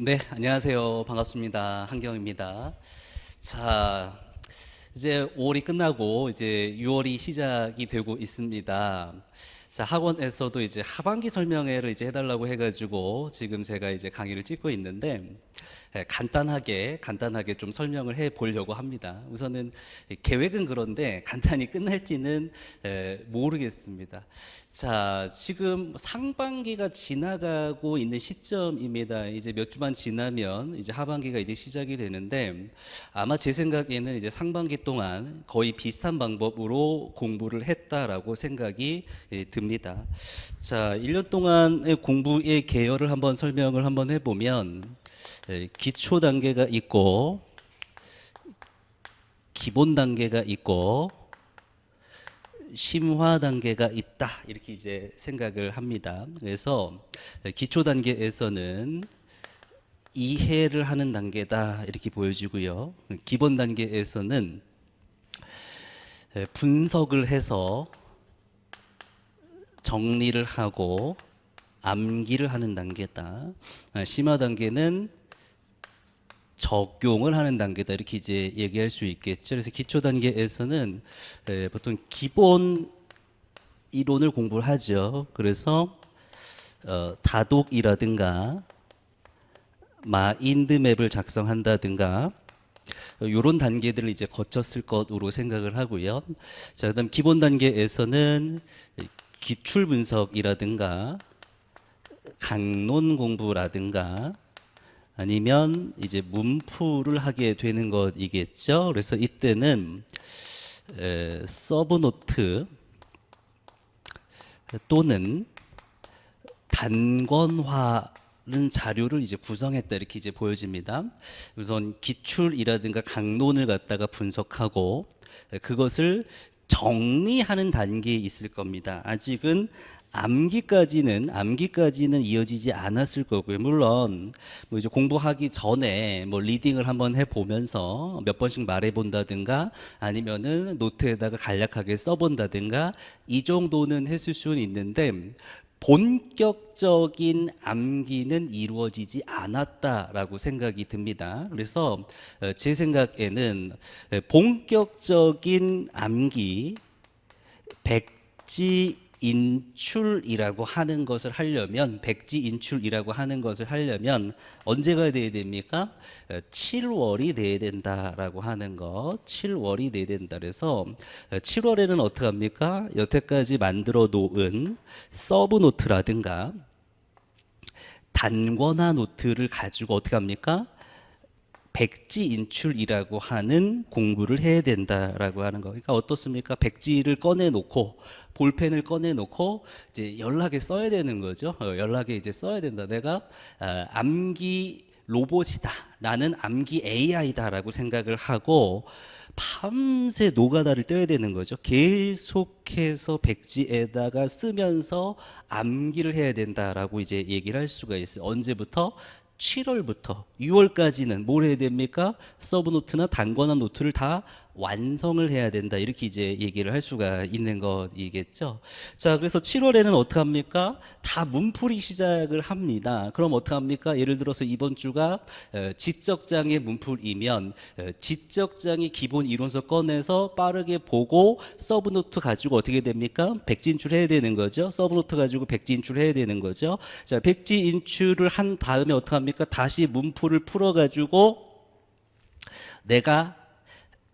네, 안녕하세요. 반갑습니다. 한경입니다. 자, 이제 5월이 끝나고 이제 6월이 시작이 되고 있습니다. 자, 학원에서도 이제 하반기 설명회를 이제 해달라고 해가지고 지금 제가 이제 강의를 찍고 있는데 예, 간단하게 간단하게 좀 설명을 해 보려고 합니다. 우선은 계획은 그런데 간단히 끝날지는 예, 모르겠습니다. 자, 지금 상반기가 지나가고 있는 시점입니다. 이제 몇 주만 지나면 이제 하반기가 이제 시작이 되는데 아마 제 생각에는 이제 상반기 동안 거의 비슷한 방법으로 공부를 했다라고 생각이 예, 듭니다. 자, 1년 동안의 공부의 계열을 한번 설명을 한번 해보면 에, 기초 단계가 있고 기본 단계가 있고 심화 단계가 있다 이렇게 이제 생각을 합니다. 그래서 에, 기초 단계에서는 이해를 하는 단계다 이렇게 보여지고요. 기본 단계에서는 에, 분석을 해서 정리를 하고 암기를 하는 단계다. 아, 심화 단계는 적용을 하는 단계다 이렇게 이제 얘기할 수 있겠죠. 그래서 기초 단계에서는 에, 보통 기본 이론을 공부를 하죠. 그래서 어, 다독이라든가 마인드맵을 작성한다든가 이런 단계들을 이제 거쳤을 것으로 생각을 하고요. 자, 그다음 기본 단계에서는 기출 분석이라든가 강론 공부라든가 아니면 이제 문풀을 하게 되는 것이겠죠. 그래서 이때는 에, 서브노트 또는 단권화는 자료를 이제 구성했다 이렇게 이제 보여집니다. 우선 기출이라든가 강론을 갖다가 분석하고 그것을 정리하는 단계에 있을 겁니다. 아직은 암기까지는 암기까지는 이어지지 않았을 거고요. 물론 뭐 이제 공부하기 전에 뭐 리딩을 한번 해 보면서 몇 번씩 말해 본다든가 아니면은 노트에다가 간략하게 써 본다든가 이 정도는 했을 수는 있는데 본격적인 암기는 이루어지지 않았다라고 생각이 듭니다. 그래서 어, 제 생각에는 에, 본격적인 암기 백지 인출이라고 하는 것을 하려면 백지 인출이라고 하는 것을 하려면 언제가 돼야 됩니까? 7월이 돼야 된다라고 하는 것. 7월이 돼야 된다. 그래서 7월에는 어떻게 합니까? 여태까지 만들어 놓은 서브 노트라든가 단권화 노트를 가지고 어떻게 합니까? 백지 인출이라고 하는 공부를 해야 된다라고 하는 거. 그러니까 어떻습니까? 백지를 꺼내 놓고 볼펜을 꺼내 놓고 이제 연락에 써야 되는 거죠. 어, 연락에 이제 써야 된다. 내가 아, 암기 로봇이다. 나는 암기 AI다라고 생각을 하고 밤새 노가다를 떼야 되는 거죠. 계속해서 백지에다가 쓰면서 암기를 해야 된다라고 이제 얘기를 할 수가 있어요. 언제부터? 7월부터 6월까지는 뭘 해야 됩니까? 서브 노트나 단권화 노트를 다 완성을 해야 된다. 이렇게 이제 얘기를 할 수가 있는 것이겠죠. 자, 그래서 7월에는 어떻게 합니까? 다 문풀이 시작을 합니다. 그럼 어떻게 합니까? 예를 들어서 이번 주가 어, 지적장의 문풀이면 어, 지적장의 기본 이론서 꺼내서 빠르게 보고 서브노트 가지고 어떻게 됩니까? 백지인출 해야 되는 거죠. 서브노트 가지고 백지인출 해야 되는 거죠. 자, 백지 인출을 한 다음에 어떻게 합니까? 다시 문풀을 풀어 가지고 내가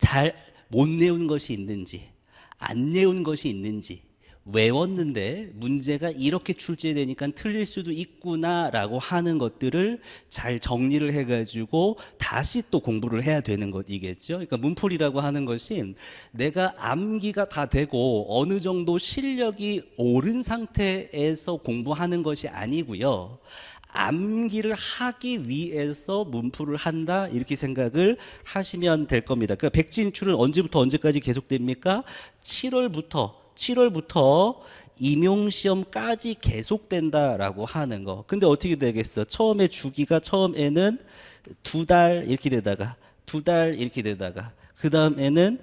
잘못 내운 것이 있는지 안 내운 것이 있는지 외웠는데 문제가 이렇게 출제되니까 틀릴 수도 있구나라고 하는 것들을 잘 정리를 해가지고 다시 또 공부를 해야 되는 것이겠죠. 그러니까 문풀이라고 하는 것이 내가 암기가 다 되고 어느 정도 실력이 오른 상태에서 공부하는 것이 아니고요. 암기를 하기 위해서 문풀을 한다 이렇게 생각을 하시면 될 겁니다. 그러니까 백진출은 언제부터 언제까지 계속됩니까? 7월부터 7월부터 임용 시험까지 계속된다라고 하는 거. 근데 어떻게 되겠어? 처음에 주기가 처음에는 두 달 이렇게 되다가 두 달 이렇게 되다가 그 다음에는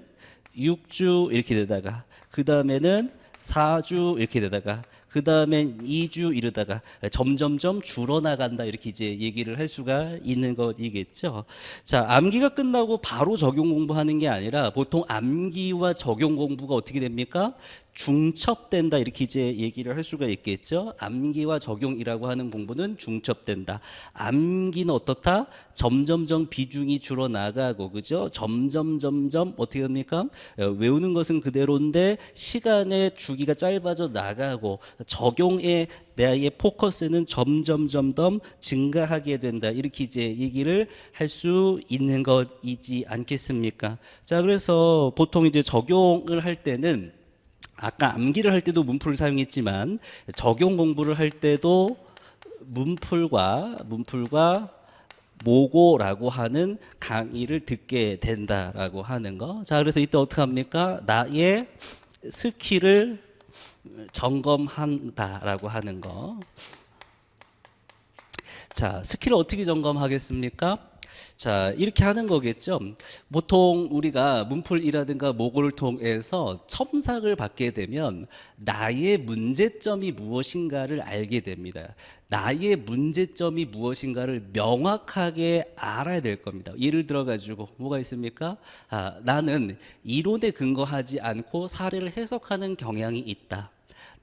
6주 이렇게 되다가 그 다음에는 4주 이렇게 되다가 그 다음에 2주 이르다가 점점점 줄어나간다 이렇게 이제 얘기를 할 수가 있는 것이겠죠. 자, 암기가 끝나고 바로 적용 공부하는 게 아니라 보통 암기와 적용 공부가 어떻게 됩니까? 중첩된다 이렇게 이제 얘기를 할 수가 있겠죠. 암기와 적용이라고 하는 공부는 중첩된다. 암기는 어떻다? 점점점 비중이 줄어 나가고 그죠? 점점 점점 어떻게 됩니까? 어, 외우는 것은 그대로인데 시간의 주기가 짧아져 나가고 적용에 나의 포커스는 점점 점점 증가하게 된다. 이렇게 이제 얘기를 할 수 있는 것이지 않겠습니까? 자, 그래서 보통 이제 적용을 할 때는 아까 암기를 할 때도 문풀을 사용했지만 적용 공부를 할 때도 문풀과 문풀과 모고라고 하는 강의를 듣게 된다라고 하는 거. 자, 그래서 이때 어떻게 합니까? 나의 스킬을 점검한다라고 하는 거. 자, 스킬을 어떻게 점검하겠습니까? 자, 이렇게 하는 거겠죠. 보통 우리가 문풀이라든가 모고를 통해서 첨삭을 받게 되면 나의 문제점이 무엇인가를 알게 됩니다. 나의 문제점이 무엇인가를 명확하게 알아야 될 겁니다. 예를 들어 가지고 뭐가 있습니까? 아, 나는 이론에 근거하지 않고 사례를 해석하는 경향이 있다.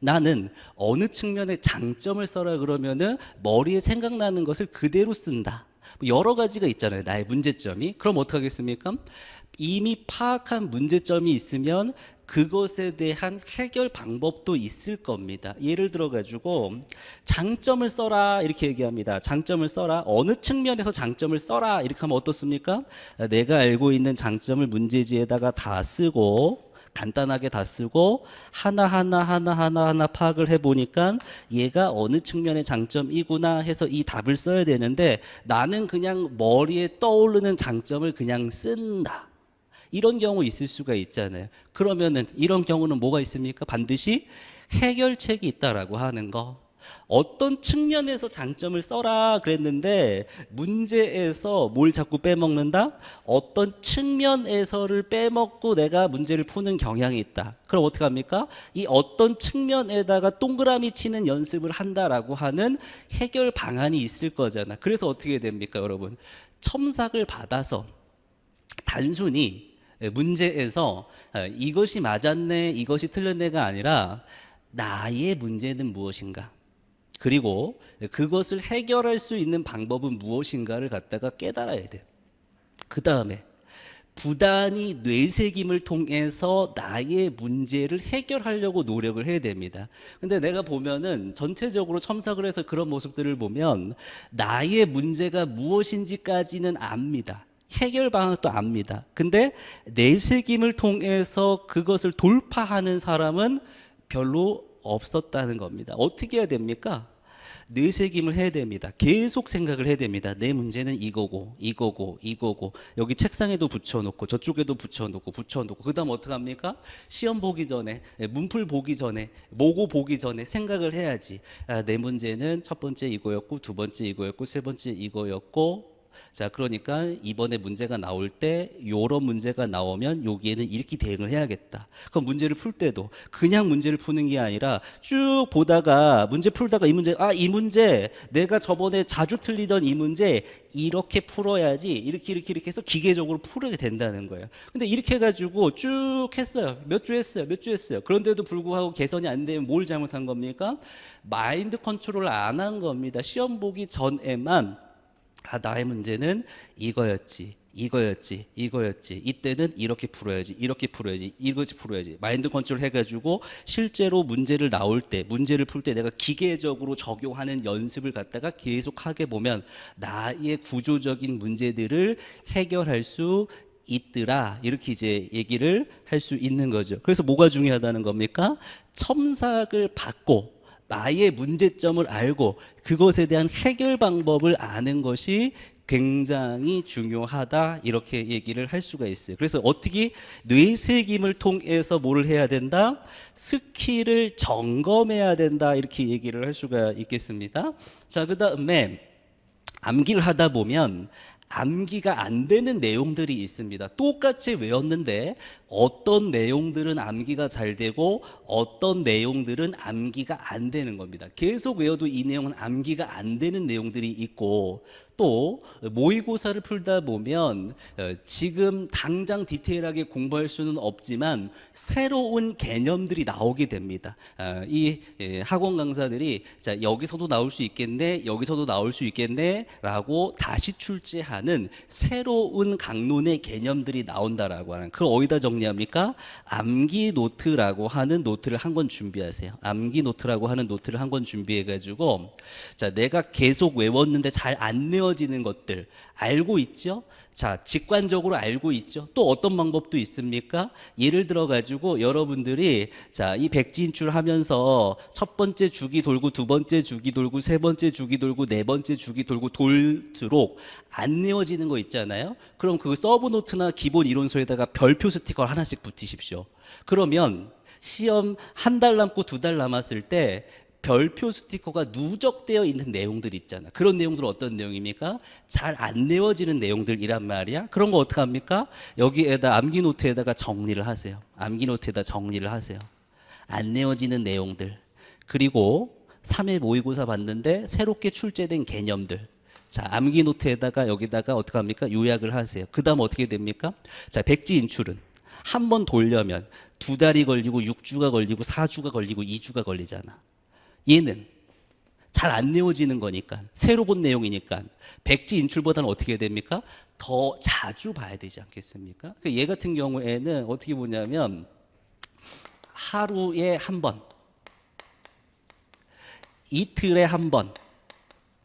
나는 어느 측면의 장점을 써라 그러면은 머리에 생각나는 것을 그대로 쓴다. 뭐 여러 가지가 있잖아요. 나의 문제점이. 그럼 어떻게 하겠습니까? 이미 파악한 문제점이 있으면 그것에 대한 해결 방법도 있을 겁니다. 예를 들어 가지고 장점을 써라 이렇게 얘기합니다. 장점을 써라. 어느 측면에서 장점을 써라 이렇게 하면 어떻습니까? 내가 알고 있는 장점을 문제지에다가 다 쓰고 간단하게 다 쓰고 하나하나 하나하나 하나 파악을 해보니까 얘가 어느 측면의 장점이구나 해서 이 답을 써야 되는데 나는 그냥 머리에 떠오르는 장점을 그냥 쓴다. 이런 경우 있을 수가 있잖아요. 그러면은 이런 경우는 뭐가 있습니까? 반드시 해결책이 있다라고 하는 거. 어떤 측면에서 장점을 써라 그랬는데 문제에서 뭘 자꾸 빼먹는다? 어떤 측면에서를 빼먹고 내가 문제를 푸는 경향이 있다. 그럼 어떻게 합니까? 이 어떤 측면에다가 동그라미 치는 연습을 한다라고 하는 해결 방안이 있을 거잖아. 그래서 어떻게 됩니까, 여러분? 첨삭을 받아서 단순히 문제에서 이것이 맞았네, 이것이 틀렸네가 아니라 나의 문제는 무엇인가? 그리고 그것을 해결할 수 있는 방법은 무엇인가를 갖다가 깨달아야 돼. 그 다음에 부단히 뇌새김을 통해서 나의 문제를 해결하려고 노력을 해야 됩니다. 근데 내가 보면은 전체적으로 첨삭을 해서 그런 모습들을 보면 나의 문제가 무엇인지까지는 압니다. 해결 방안도 압니다. 근데 뇌새김을 통해서 그것을 돌파하는 사람은 별로 없었다는 겁니다. 어떻게 해야 됩니까? 뇌새김을 해야 됩니다. 계속 생각을 해야 됩니다. 내 문제는 이거고, 이거고, 이거고, 여기 책상에도 붙여놓고, 저쪽에도 붙여놓고, 붙여놓고, 그 다음 어떻게 합니까? 시험 보기 전에, 예, 문풀 보기 전에, 모고 보기 전에 생각을 해야지. 아, 내 문제는 첫 번째 이거였고, 두 번째 이거였고, 세 번째 이거였고, 자, 그러니까 이번에 문제가 나올 때 요런 문제가 나오면 여기에는 이렇게 대응을 해야겠다. 그럼 문제를 풀 때도 그냥 문제를 푸는 게 아니라 쭉 보다가 문제 풀다가 이 문제 아, 이 문제 내가 저번에 자주 틀리던 이 문제 이렇게 풀어야지 이렇게 이렇게 이렇게 해서 기계적으로 풀게 된다는 거예요. 근데 이렇게 해 가지고 쭉 했어요. 몇 주 했어요. 몇 주 했어요. 그런데도 불구하고 개선이 안 되면 뭘 잘못한 겁니까? 마인드 컨트롤을 안한 겁니다. 시험 보기 전에만 아, 나의 문제는 이거였지. 이거였지, 이거였지. 이때는 이렇게 풀어야지, 이렇게 풀어야지, 이것이 풀어야지. 마인드 컨트롤 해가지고 실제로 문제를 나올 때, 문제를 풀 때 내가 기계적으로 적용하는 연습을 갖다가 계속 하게 보면 나의 구조적인 문제들을 해결할 수 있더라. 이렇게 이제 얘기를 할 수 있는 거죠. 그래서 뭐가 중요하다는 겁니까? 첨삭을 받고 나의 문제점을 알고 그것에 대한 해결 방법을 아는 것이 굉장히 중요하다 이렇게 얘기를 할 수가 있어요. 그래서 어떻게 뇌새김을 통해서 뭐를 해야 된다? 스킬을 점검해야 된다 이렇게 얘기를 할 수가 있겠습니다. 자, 그다음에 암기를 하다 보면 암기가 안 되는 내용들이 있습니다. 똑같이 외웠는데 어떤 내용들은 암기가 잘 되고 어떤 내용들은 암기가 안 되는 겁니다. 계속 외워도 이 내용은 암기가 안 되는 내용들이 있고 또 모의고사를 풀다 보면 어, 지금 당장 디테일하게 공부할 수는 없지만 새로운 개념들이 나오게 됩니다. 아, 이 예, 학원 강사들이 자 여기서도 나올 수 있겠네, 여기서도 나올 수 있겠네라고 다시 출제하는 새로운 강론의 개념들이 나온다라고 하는 그걸 어디다 정리합니까? 암기 노트라고 하는 노트를 한 권 준비하세요. 암기 노트라고 하는 노트를 한 권 준비해 가지고 자 내가 계속 외웠는데 잘 안 외 워지는 것들 알고 있죠? 자 직관적으로 알고 있죠? 또 어떤 방법도 있습니까? 예를 들어 가지고 여러분들이 자 이 백지인출 하면서 첫 번째 주기 돌고 두 번째 주기 돌고 세 번째 주기 돌고 네 번째 주기 돌고 돌수록 안 외워지는 거 있잖아요. 그럼 그 서브 노트나 기본 이론서에다가 별표 스티커를 하나씩 붙이십시오. 그러면 시험 한 달 남고 두 달 남았을 때 별표 스티커가 누적되어 있는 내용들 있잖아. 그런 내용들 어떤 내용입니까? 잘 안 내워지는 내용들이란 말이야. 그런 거 어떻게 합니까? 여기에다 암기 노트에다가 정리를 하세요. 암기 노트에다 정리를 하세요. 안 내워지는 내용들. 그리고 3회 모의고사 봤는데 새롭게 출제된 개념들. 자, 암기 노트에다가 여기다가 어떻게 합니까? 요약을 하세요. 그다음 어떻게 됩니까? 자, 백지 인출은 한 번 돌려면 두 달이 걸리고 6주가 걸리고 4주가 걸리고 2주가 걸리잖아. 얘는 잘안 내워지는 거니까 새로 본 내용이니까 백지 인출보다는 어떻게 됩니까? 더 자주 봐야 되지 않겠습니까? 그얘 같은 경우에는 어떻게 보냐면 하루에 한 번, 이틀에 한 번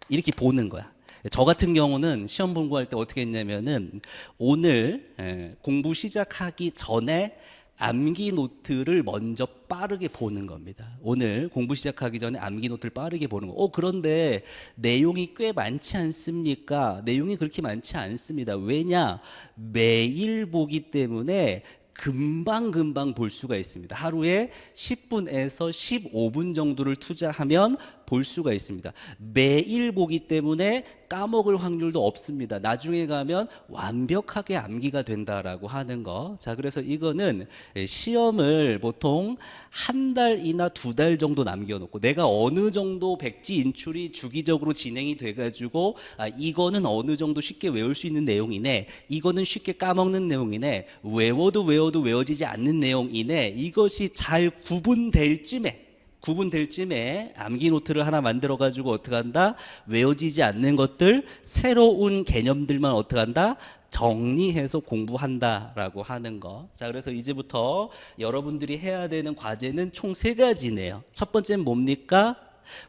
이렇게 보는 거야. 저 같은 경우는 시험 공부할 때 어떻게 했냐면은 오늘 에, 공부 시작하기 전에 암기 노트를 먼저 빠르게 보는 겁니다. 오늘 공부 시작하기 전에 암기 노트를 빠르게 보는 거. 어, 그런데 내용이 꽤 많지 않습니까? 내용이 그렇게 많지 않습니다. 왜냐? 매일 보기 때문에 금방금방 볼 수가 있습니다. 하루에 10분에서 15분 정도를 투자하면 볼 수가 있습니다. 매일 보기 때문에 까먹을 확률도 없습니다. 나중에 가면 완벽하게 암기가 된다라고 하는 거. 자, 그래서 이거는 시험을 보통 한 달이나 두 달 정도 남겨놓고 내가 어느 정도 백지 인출이 주기적으로 진행이 돼가지고 아, 이거는 어느 정도 쉽게 외울 수 있는 내용이네. 이거는 쉽게 까먹는 내용이네. 외워도 외워 도 외워지지 않는 내용이네. 이것이 잘 구분될 쯤에 구분될 쯤에 암기 노트를 하나 만들어 가지고 어떻게 한다? 외워지지 않는 것들 새로운 개념들만 어떻게 한다? 정리해서 공부한다라고 하는 거. 자, 그래서 이제부터 여러분들이 해야 되는 과제는 총 세 가지네요. 첫 번째는 뭡니까?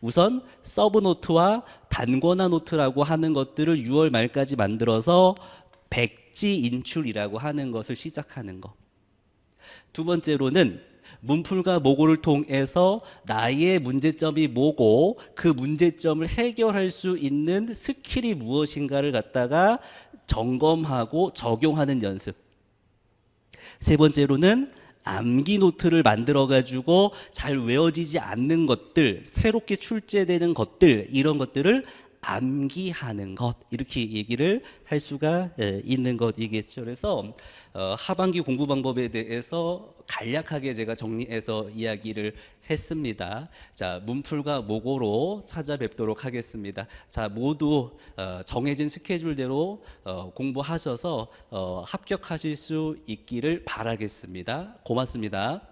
우선 서브 노트와 단권화 노트라고 하는 것들을 6월 말까지 만들어서 백지 인출이라고 하는 것을 시작하는 거. 두 번째로는 문풀과 모고를 통해서 나의 문제점이 뭐고 그 문제점을 해결할 수 있는 스킬이 무엇인가를 갖다가 점검하고 적용하는 연습. 세 번째로는 암기 노트를 만들어 가지고 잘 외워지지 않는 것들, 새롭게 출제되는 것들 이런 것들을 암기하는 것 이렇게 얘기를 할 수가 예, 있는 것이겠죠. 그래서 어, 하반기 공부 방법에 대해서 간략하게 제가 정리해서 이야기를 했습니다. 자 문풀과 모고로 찾아뵙도록 하겠습니다. 자 모두 어, 정해진 스케줄대로 어, 공부하셔서 어, 합격하실 수 있기를 바라겠습니다. 고맙습니다.